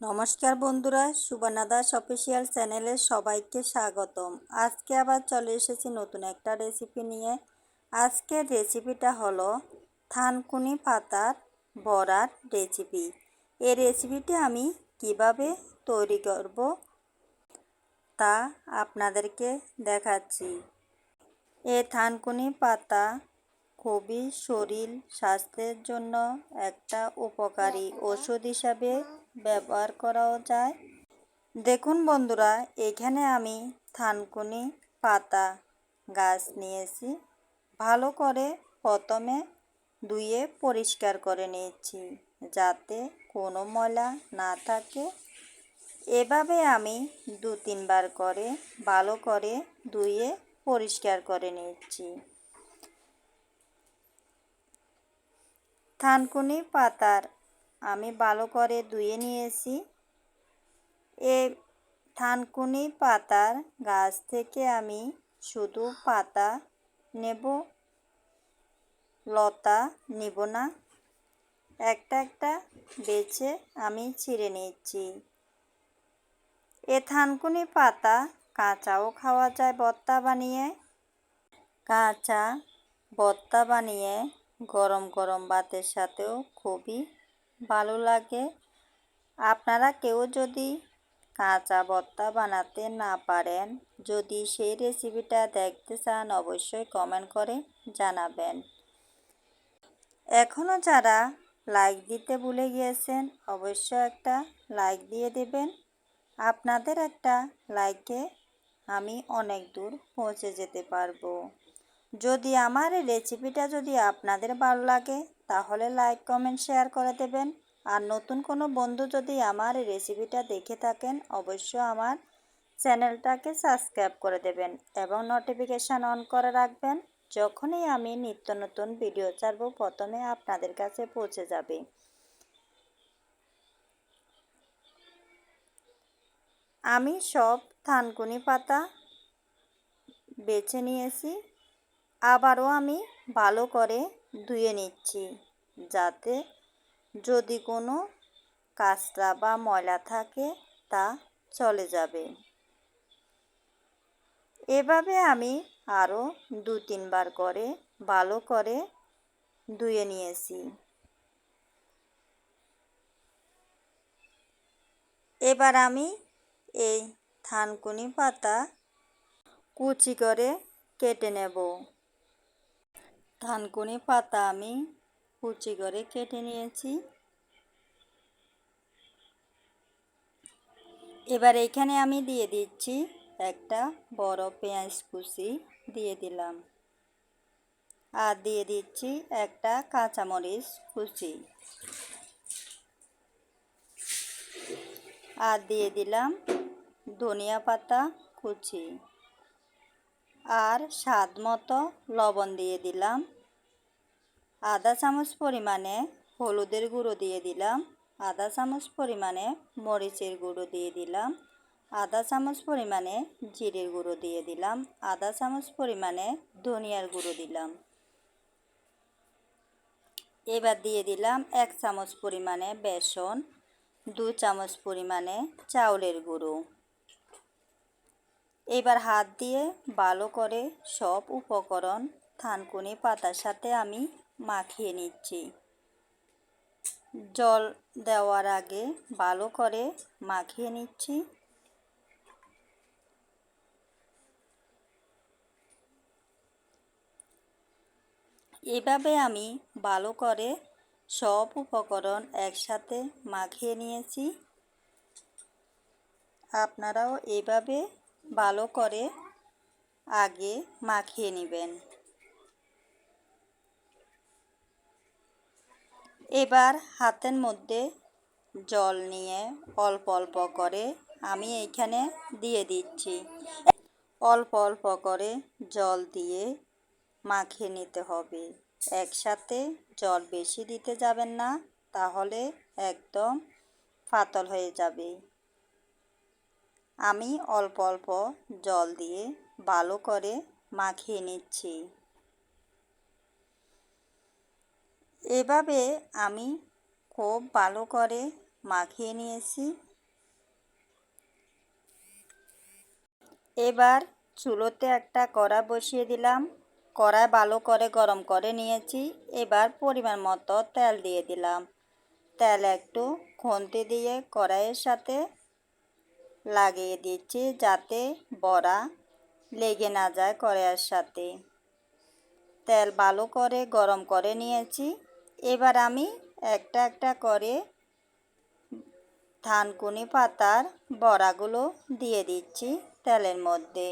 নমস্কার বন্ধুরা, সুবর্ণা দাস অফিসিয়াল চ্যানেলে সবাইকে স্বাগতম। আজকে আবার চলে এসেছি নতুন একটা রেসিপি নিয়ে। আজকের রেসিপিটা হলো থানকুনি পাতার বড়ার রেসিপি এই রেসিপিটি আমি কীভাবে তৈরি করব তা আপনাদেরকে দেখাচ্ছি। এ থানকুনি পাতা খুবই শরীর স্বাস্থ্যের জন্য একটা উপকারী ওষুধ হিসাবে ব্যবহার করাও যায়। দেখুন বন্ধুরা, এখানে আমি থানকুনি পাতা গাছ নিয়েছি। ভালো করে প্রথমে ধুয়ে পরিষ্কার করে নিয়েছি যাতে কোনো ময়লা না থাকে। এভাবে আমি দু তিনবার করে ভালো করে ধুয়ে পরিষ্কার করে নিচ্ছি থানকুনি পাতার আমি ভালো করে ধুয়ে নিয়েছি। এ থানকুনি পাতার গাছ থেকে আমি শুধু পাতা নেব, লতা নেব না, একটা একটা বেছে আমি ছিঁড়ে নিচ্ছি। এ থানকুনি পাতা কাঁচাও খাওয়া যায় বত্তা বানিয়ে, কাঁচা বত্তা বানিয়ে গরম গরম ভাতের সাথেও খুবই ভালো লাগে। আপনারা কেউ যদি কাঁচা ভর্তা বানাতে না পারেন, যদি সেই রেসিপিটা দেখতে চান, অবশ্যই কমেন্ট করে জানাবেন। এখনও যারা লাইক দিতে ভুলে গিয়েছেন, অবশ্যই একটা লাইক দিয়ে দেবেন। আপনাদের একটা লাইকে আমি অনেক দূর পৌঁছে যেতে পারব। যদি আমার রেসিপিটা যদি আপনাদের ভালো লাগে তাহলে লাইক কমেন্ট শেয়ার করে দেবেন। আর নতুন কোনো বন্ধু যদি আমার রেসিপিটা দেখে থাকেন অবশ্য আমার চ্যানেলটাকে সাবস্ক্রাইব করে দেবেন এবং নোটিফিকেশান অন করে রাখবেন, যখনই আমি নিত্য নতুন ভিডিও ছাড়ব, প্রথমে আপনাদের কাছে পৌঁছে যাবে। আমি সব থানকুনি পাতা বেছে নিয়েছি। আবারও আমি ভালো করে ধুয়ে নিচ্ছি যাতে যদি কোনো কাঁচরা বা ময়লা থাকে তা চলে যাবে। এভাবে আমি আরও দু তিনবার করে ভালো করে ধুয়ে নিয়েছি। এবার আমি এই থানকুনি পাতা কুচি করে কেটে নেব। থানকুনি পাতা আমি কুচি করে কেটে নিয়েছি। এবার এখানে আমি দিয়ে দিচ্ছি একটা বড় পেঁয়াজ কুচি দিয়ে দিলাম। আর দিয়ে দিচ্ছি একটা কাঁচামরিচ কুচি। আর দিয়ে দিলাম ধনিয়া পাতা কুচি। আর স্বাদ মতো লবণ দিয়ে দিলাম। আধা চামচ পরিমাণে হলুদের গুঁড়ো দিয়ে দিলাম। আধা চামচ পরিমাণে মরিচের গুঁড়ো দিয়ে দিলাম। আধা চামচ পরিমাণে জিরের গুঁড়ো দিয়ে দিলাম। আধা চামচ পরিমাণে ধনিয়ার গুঁড়ো দিলাম। এবার দিয়ে দিলাম এক চামচ পরিমাণে বেসন, দু চামচ পরিমাণে চাউলের গুঁড়ো। এবার হাত দিয়ে ভালো করে সব উপকরণ থানকুনি পাতার সাথে আমি মাখিয়ে নিচ্ছি। জল দেওয়ার আগে ভালো করে মাখিয়ে নিচ্ছি। এভাবে আমি ভালো করে সব উপকরণ একসাথে মাখিয়ে নিয়েছি। আপনারাও এভাবে ভালো করে আগে মাখিয়ে নেবেন। এবার হাতের মধ্যে জল নিয়ে অল্প অল্প করে আমি এইখানে দিয়ে দিচ্ছি। অল্প অল্প করে জল দিয়ে মাখিয়ে নিতে হবে। একসাথে জল বেশি দিতে যাবেন না, তাহলে একদম ফাতল হয়ে যাবে। আমি অল্প অল্প জল দিয়ে ভালো করে মাখিয়ে নিচ্ছি। এভাবে আমি খুব ভালো করে মাখিয়ে নিয়েছি। এবার চুলোতে একটা কড়া বসিয়ে দিলাম। কড়াই ভালো করে গরম করে নিয়েছি। এবার পরিমাণ মতো তেল দিয়ে দিলাম। তেল একটু খুন্তি দিয়ে কড়াইয়ের সাথে লাগিয়ে দিচ্ছি যাতে বড়া লেগে না যায় কড়াইয়ের সাথে। তেল ভালো করে গরম করে নিয়েছি। এবার আমি একটা একটা করে ধানকুনি পাতার বড়াগুলো দিয়ে দিচ্ছি তেলের মধ্যে।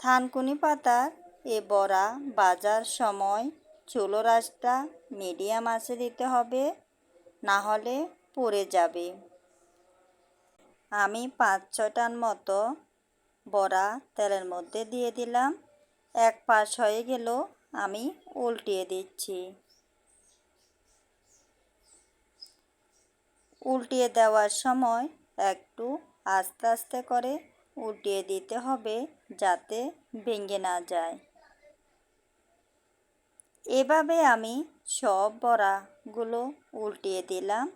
থানকুনি পাতার এ বড়া বাজার সময় চুলো রাসটা মিডিয়াম আঁচে দিতে হবে, না হলে পুড়ে যাবে। আমি পাঁচ ছটার মতো বড়া তেলের মধ্যে দিয়ে দিলাম। এক পাশ হয়ে গেল, আমি উল্টিয়ে দিচ্ছি। উল্টিয়ে দেওয়ার সময় একটু আস্তে আস্তে করে উল্টিয়ে দিতে হবে যাতে ভেঙে না যায়। এভাবে আমি সব বড়াগুলো উল্টিয়ে দিলাম।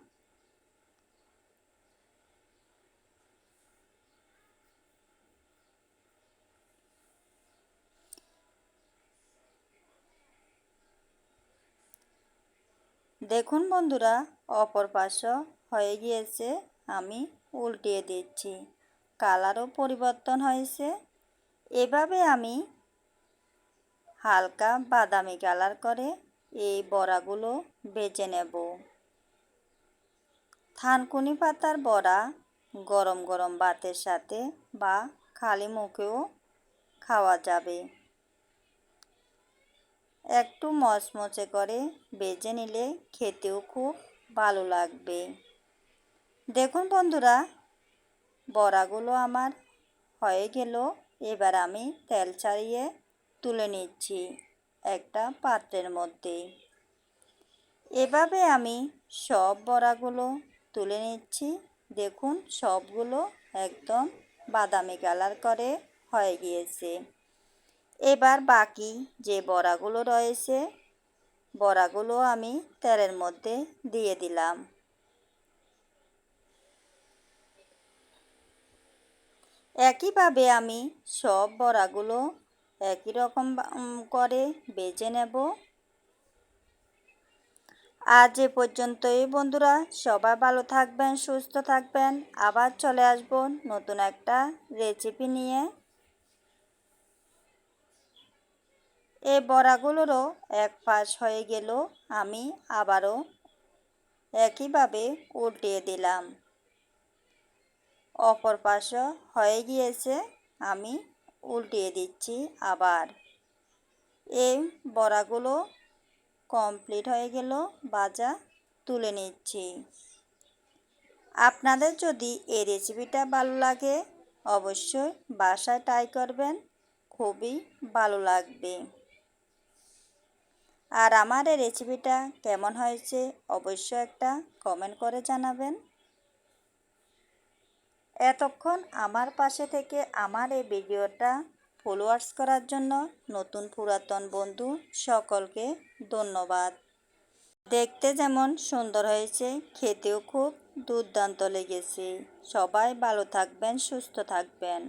দেখুন বন্ধুরা, অপর পাশ হয়ে গিয়েছে, আমি উল্টিয়ে দিচ্ছি। কালারও পরিবর্তন হয়েছে। এভাবে আমি হালকা বাদামি কালার করে এই বড়াগুলো বেজে নেব। থানকুনি পাতার বড়া গরম গরম ভাতের সাথে বা খালি মুখেও খাওয়া যাবে। একটু মচমচে করে বেজে নিলে খেতেও খুব ভালো লাগবে। দেখুন বন্ধুরা, বড়াগুলো আমার হয়ে গেল। এবার আমি তেল ছাড়িয়ে তুলে নিচ্ছি একটা পাত্রের মধ্যে। এভাবে আমি সব বড়াগুলো তুলে নিচ্ছি। দেখুন সবগুলো একদম বাদামি কালার করে হয়ে গিয়েছে। এবার বাকি যে বড়াগুলো রয়েছে, বড়াগুলো আমি তেলের মধ্যে দিয়ে দিলাম। একইভাবে আমি সব বড়াগুলো একই রকম করে বেজে নেব। আজ এ পর্যন্তই বন্ধুরা, সবাই ভালো থাকবেন, সুস্থ থাকবেন। আবার চলে আসব নতুন একটা রেসিপি নিয়ে। এই বড়াগুলোরও এক পাশ হয়ে গেল, আমি আবারও একইভাবে উল্টিয়ে দিলাম। অপর পাশও হয়ে গিয়েছে, আমি উল্টিয়ে দিচ্ছি আবার। এই বড়াগুলো কমপ্লিট হয়ে গেল বাজা তুলে নিচ্ছি। আপনাদের যদি এই রেসিপিটা ভালো লাগে, অবশ্যই বাসায় ট্রাই করবেন, খুবই ভালো লাগবে। আর আমার এই রেসিপিটা কেমন হয়েছে অবশ্যই একটা কমেন্ট করে জানাবেন। এতক্ষণ আমার পাশে থেকে আমার এই ভিডিওটা ফলোয়ার্স করার জন্য নতুন পুরাতন বন্ধু সকলকে ধন্যবাদ। দেখতে যেমন সুন্দর হয়েছে, খেতেও খুব দুর্দান্ত লেগেছে। সবাই ভালো থাকবেন, সুস্থ থাকবেন।